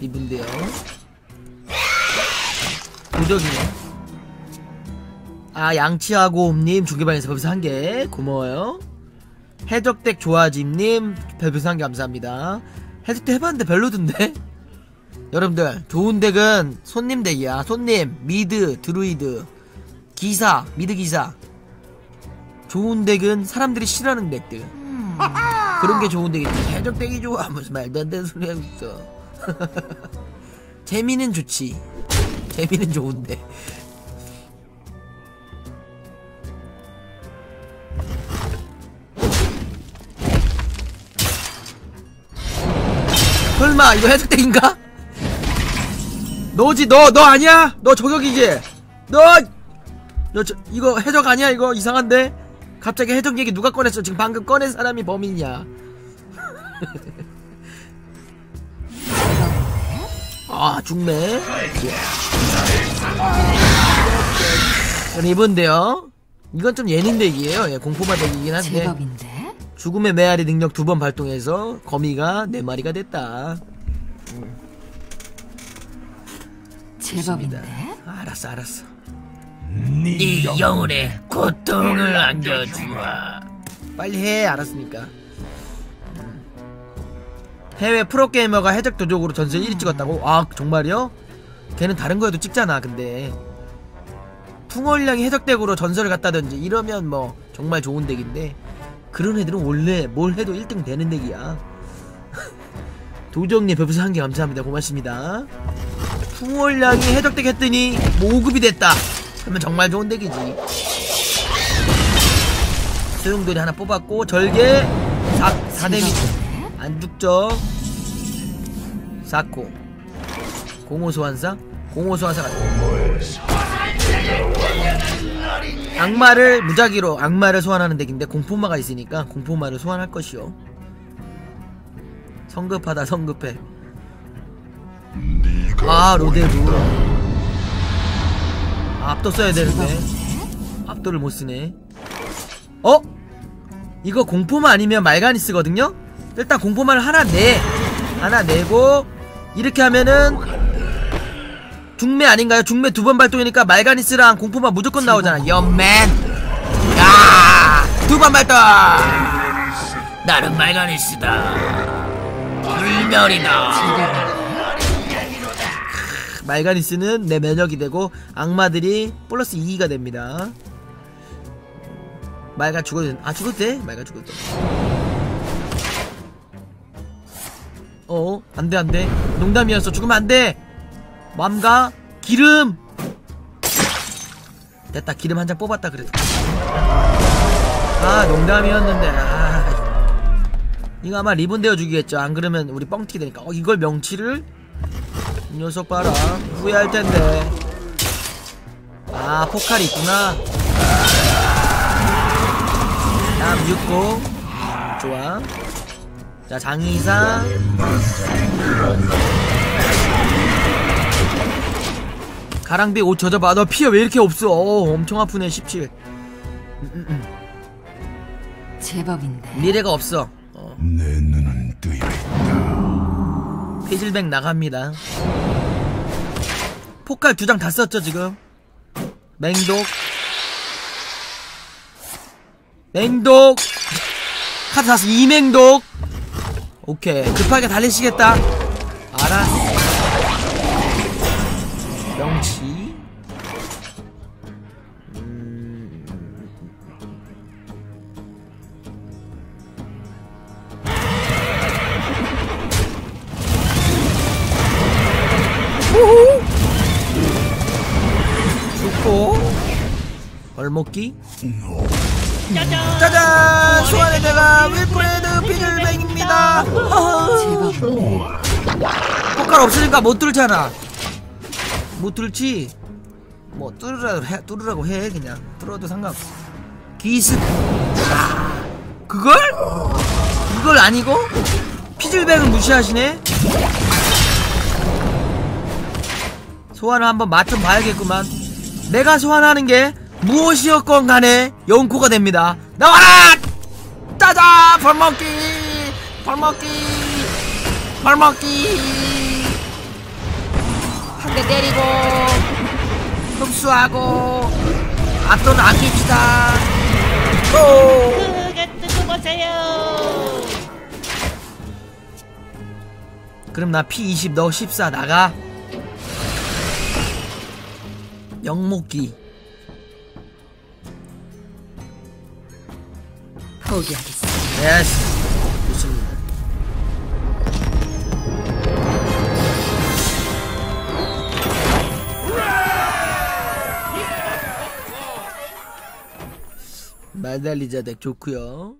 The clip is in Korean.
이분데요. 도적이네. 아 양치하고 옴님 중계방에서 별풍선 한개. 고마워요. 해적댁 조아짐님 별풍선 한개 감사합니다. 해적댁 해봤는데 별로던데? 여러분들 좋은 덱은 손님 덱이야. 손님 미드 드루이드. 기사 미드 기사. 좋은 덱은 사람들이 싫어하는 덱들. 그런 게 좋은 덱이지. 해적 덱이 좋아. 무슨 말도 안 되는 소리 하고 있어 재미는 좋지 재미는 좋은데 설마 이거 해적 덱인가? 너지 너 너 아니야? 너 저격이지? 너 너 저, 이거 해적 아니야 이거 이상한데? 갑자기 해적 얘기 누가 꺼냈어? 지금 방금 꺼낸 사람이 범인이야. 아 중매. 저는 이분데요. 이건 좀 예능 덱이에요. 예, 공포마 덱이긴 한데 제법인데? 죽음의 메아리 능력 두 번 발동해서 거미가 네 마리가 됐다. 제법인데? 알았어 알았어. 네 영혼에 고통을 안겨주마. 빨리 해 알았으니까. 음. 해외 프로게이머가 해적 도적으로 전세 1위 찍었다고? 아 정말요? 걔는 다른 거에도 찍잖아 근데. 풍월량이 해적 덱으로 전설을 갖다든지 이러면 뭐 정말 좋은 덱인데 그런 애들은 원래 뭘 해도 1등 되는 덱이야. 도정님 별풍선 한개 감사합니다. 고맙습니다. 풍월량이 해적 덱 했더니 모급이 됐다. 그러면 정말 좋은 덱이지. 소용돌이 하나 뽑았고 절개 4, 4데미 안 죽죠? 4코. 공호 소환사? 공호 소환사 같은 악마를 무작위로 악마를 소환하는 덱인데 공포마가 있으니까 공포마를 소환할 것이요. 성급하다 성급해. 아 로데루 아, 압도 써야 되는데. 압도를 못 쓰네. 어? 이거 공포마 아니면 말가니스거든요? 일단 공포마를 하나 내. 하나 내고 이렇게 하면은 중매 아닌가요? 중매 두 번 발동이니까 말가니스랑 공포마 무조건 나오잖아. 연맨. 야! 두 번 발동. 나는 말가니스다. 불멸이다 말가니스는 내 면역이 되고 악마들이 플러스 2가 됩니다. 말가 죽어도 된, 아 죽어도 돼? 말가 죽어도 돼 어? 안돼 안돼. 농담이었어. 죽으면 안돼. 맘가 기름. 됐다. 기름 한 장 뽑았다 그래도. 아 농담이었는데. 아 이거 아마 리본 되어 주기겠죠. 안 그러면 우리 뻥튀기 되니까. 어 이걸 명치를 이 녀석 봐라. 후회할 텐데. 아 포칼이 있구나. 다음 60 좋아 자 장의사. 가랑비 옷 젖어봐 너 피해 왜 이렇게 없어? 어, 엄청 아프네 17 제법인데? 미래가 없어. 어. 내 눈은 뜨여 있다. 피질백 나갑니다. 포칼 두 장 다 썼죠 지금? 맹독. 맹독. 카드 샀어 이맹독 오케이. 급하게 달리시겠다. 알아 명치. 음... 우후. 좋고. 벌먹기 짜잔! 대가 윌프레드 제법인데? 포칼 없으니까 못 뚫잖아. 못 뚫지? 뭐 뚫으라고 해, 뚫으라고 해 그냥. 뚫어도 상관없어. 기스 아, 그걸? 이걸 아니고? 피즐백을 무시하시네? 소환을 한번 맛 좀 봐야겠구만. 내가 소환하는 게 무엇이었건 간에 영코가 됩니다 나와라! 짜잔! 벌먹기! 벌먹기! 벌먹기! 한 대 때리고 흡수하고 앞돈 아낍시다 보세요. 그럼 나 P20 너 14 나가 영목기 포기하겠어. 예스 좋습니다 말달리자 덱 좋구요